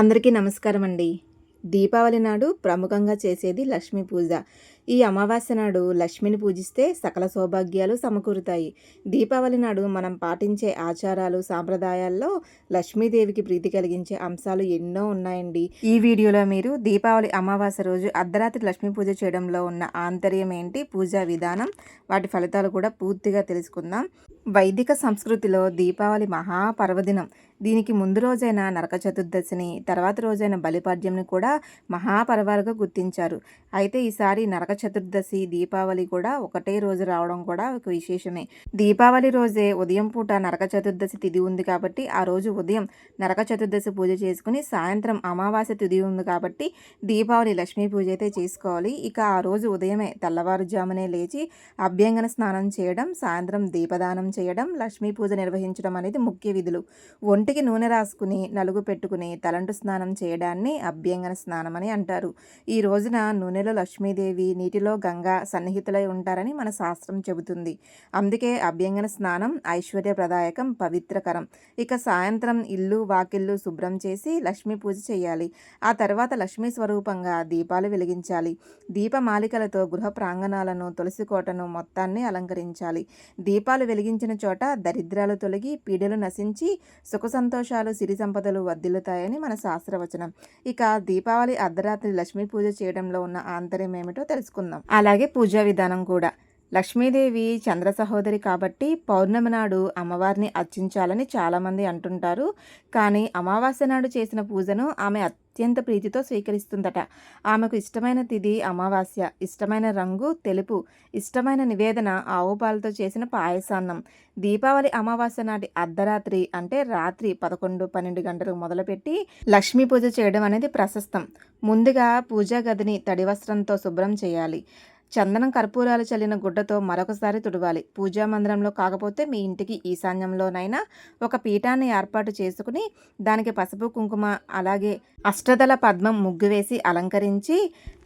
అందరికీ నమస్కారం అండి. దీపావళి నాడు ప్రముఖంగా చేసేది లక్ష్మీ పూజ. ఈ అమావాస్య నాడు లక్ష్మిని పూజిస్తే సకల సౌభాగ్యాలు సమకూరుతాయి. దీపావళి నాడు మనం పాటించే ఆచారాలు సాంప్రదాయాల్లో లక్ష్మీదేవికి ప్రీతి కలిగించే అంశాలు ఎన్నో ఉన్నాయండి. ఈ వీడియోలో మీరు దీపావళి అమావాస్య రోజు అర్ధరాత్రి లక్ష్మీ పూజ చేయడంలో ఉన్న ఆంతర్యం ఏంటి పూజా విధానం వాటి ఫలితాలు కూడా పూర్తిగా తెలుసుకుందాం. వైదిక సంస్కృతిలో దీపావళి మహాపర్వదినం దీనికి ముందు రోజైన నరక చతుర్దశిని తర్వాత రోజైన బలిపాడ్యంని కూడా మహాపర్వాలుగా గుర్తించారు. అయితే ఈసారి నరక చతుర్దశి దీపావళి కూడా ఒకటే రోజు రావడం కూడా ఒక విశేషమే. దీపావళి రోజే ఉదయం పూట నరక చతుర్దశి తిథి ఉంది కాబట్టి ఆ రోజు ఉదయం నరక చతుర్దశి పూజ చేసుకుని సాయంత్రం అమావాస్య తిథి ఉంది కాబట్టి దీపావళి లక్ష్మీ పూజ అయితే చేసుకోవాలి. ఇక ఆ రోజు ఉదయమే తెల్లవారుజామునే లేచి అభ్యంగన స్నానం చేయడం సాయంత్రం దీపదానం చేయడం లక్ష్మీ పూజ నిర్వహించడం అనేది ముఖ్య విధులు. ఒంటికి నూనె రాసుకుని నలుగు పెట్టుకుని తలంటు స్నానం చేయడాన్ని అభ్యంగన స్నానం అని అంటారు. ఈ రోజున నూనెలో లక్ష్మీదేవి నీటిలో గంగా సన్నిహితులై ఉంటారని మన శాస్త్రం చెబుతుంది. అందుకే అభ్యంగన స్నానం ఐశ్వర్యప్రదాయకం పవిత్రకరం. ఇక సాయంత్రం ఇల్లు వాకిళ్ళు శుభ్రం చేసి లక్ష్మీ పూజ చేయాలి. ఆ తర్వాత లక్ష్మీ స్వరూపంగా దీపాలు వెలిగించాలి. దీపమాలికలతో గృహ ప్రాంగణాలను తులసి కోటను మొత్తాన్ని అలంకరించాలి. దీపాలు వెలిగించిన చోట దరిద్రాలు తొలగి పీడలు నశించి సుఖ సంతోషాలు సిరి సంపదలు వర్ధిల్లుతాయని మన శాస్త్రవచనం. ఇక దీపావళి అర్ధరాత్రి లక్ష్మీ పూజ చేయడంలో ఉన్న ఆంతర్యం ఏమిటో తెలుసుకుందాం. అలాగే పూజా విధానం కూడా. లక్ష్మీదేవి చంద్ర సహోదరి కాబట్టి పౌర్ణమి నాడు అమ్మవారిని అర్చించాలని చాలామంది అంటుంటారు. కానీ అమావాస్య నాడు చేసిన పూజను ఆమె అత్యంత ప్రీతితో స్వీకరిస్తుందట. ఆమెకు ఇష్టమైన తిథి అమావాస్య ఇష్టమైన రంగు తెలుపు ఇష్టమైన నివేదన ఆవు పాలతో చేసిన పాయసాన్నం. దీపావళి అమావాస్య నాటి అర్ధరాత్రి అంటే రాత్రి పదకొండు పన్నెండు గంటలకు మొదలుపెట్టి లక్ష్మీ పూజ చేయడం అనేది ప్రశస్తం. ముందుగా పూజా గదిని తడి వస్త్రంతో శుభ్రం చేయాలి. చందనం కర్పూరాలు చల్లిన గుడ్డతో మరొకసారి తుడవాలి. పూజా మందిరంలో కాకపోతే మీ ఇంటికి ఈశాన్యంలోనైనా ఒక పీఠాన్ని ఏర్పాటు చేసుకుని దానికి పసుపు కుంకుమ అలాగే అష్టదల పద్మం ముగ్గు వేసి అలంకరించి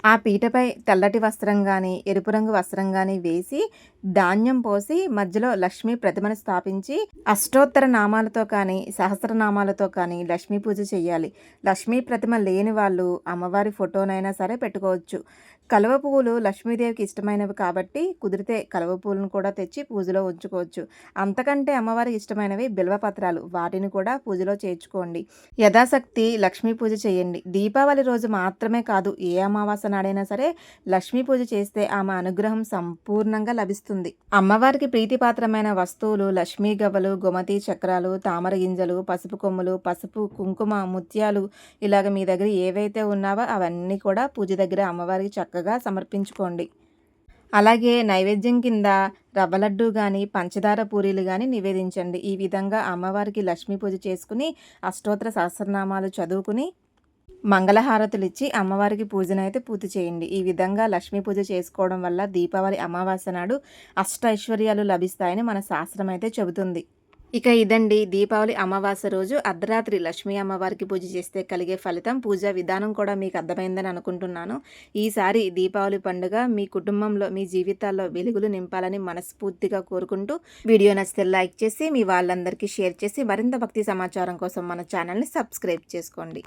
ఆ పీటపై తెల్లటి వస్త్రం కానీ ఎరుపు రంగు వస్త్రం కానీ వేసి ధాన్యం పోసి మధ్యలో లక్ష్మీ ప్రతిమను స్థాపించి అష్టోత్తర నామాలతో కానీ సహస్రనామాలతో కానీ లక్ష్మీ పూజ చేయాలి లక్ష్మీ ప్రతిమ లేని వాళ్ళు అమ్మవారి ఫోటోనైనా సరే పెట్టుకోవచ్చు. కలువ పువ్వులు లక్ష్మీదేవికి ఇష్టమైనవి కాబట్టి కుదిరితే కలువ పువ్వులను కూడా తెచ్చి పూజలో ఉంచుకోవచ్చు. అంతకంటే అమ్మవారికి ఇష్టమైనవి బిల్వపత్రాలు వాటిని కూడా పూజలో చేర్చుకోండి. యథాశక్తి లక్ష్మీ పూజ చేయండి. దీపావళి రోజు మాత్రమే కాదు ఏ అమావాసన నాడైనా సరే లక్ష్మీ పూజ చేస్తే ఆమె అనుగ్రహం సంపూర్ణంగా లభిస్తుంది. అమ్మవారికి ప్రీతిపాత్రమైన వస్తువులు లక్ష్మీ గవ్వలు గుమతి చక్రాలు తామర గింజలు పసుపు కొమ్ములు పసుపు కుంకుమ ముత్యాలు ఇలాగ మీ దగ్గర ఏవైతే ఉన్నావో అవన్నీ కూడా పూజ దగ్గర అమ్మవారికి చక్కగా సమర్పించుకోండి. అలాగే నైవేద్యం కింద రవ్వ లడ్డు కానీ పంచదార పూరీలు కానీ నివేదించండి. ఈ విధంగా అమ్మవారికి లక్ష్మీ పూజ చేసుకుని అష్టోత్తర సహస్రనామాలు చదువుకుని మంగళహారతులు ఇచ్చి అమ్మవారికి పూజనైతే పూర్తి చేయండి. ఈ విధంగా లక్ష్మీ పూజ చేసుకోవడం వల్ల దీపావళి అమావాస్య నాడు అష్ట ఐశ్వర్యాలు లభిస్తాయని మన శాస్త్రం అయితే చెబుతుంది. ఇక ఇదండి. దీపావళి అమావాస్య రోజు అర్ధరాత్రి లక్ష్మీ అమ్మవారికి పూజ చేస్తే కలిగే ఫలితం పూజా విధానం కూడా మీకు అర్థమైందని అనుకుంటున్నాను. ఈసారి దీపావళి పండుగ మీ కుటుంబంలో మీ జీవితాల్లో వెలుగులు నింపాలని మనస్ఫూర్తిగా కోరుకుంటూ వీడియో నచ్చితే లైక్ చేసి మీ వాళ్ళందరికీ షేర్ చేసి మరింత భక్తి సమాచారం కోసం మన ఛానల్ని సబ్స్క్రైబ్ చేసుకోండి.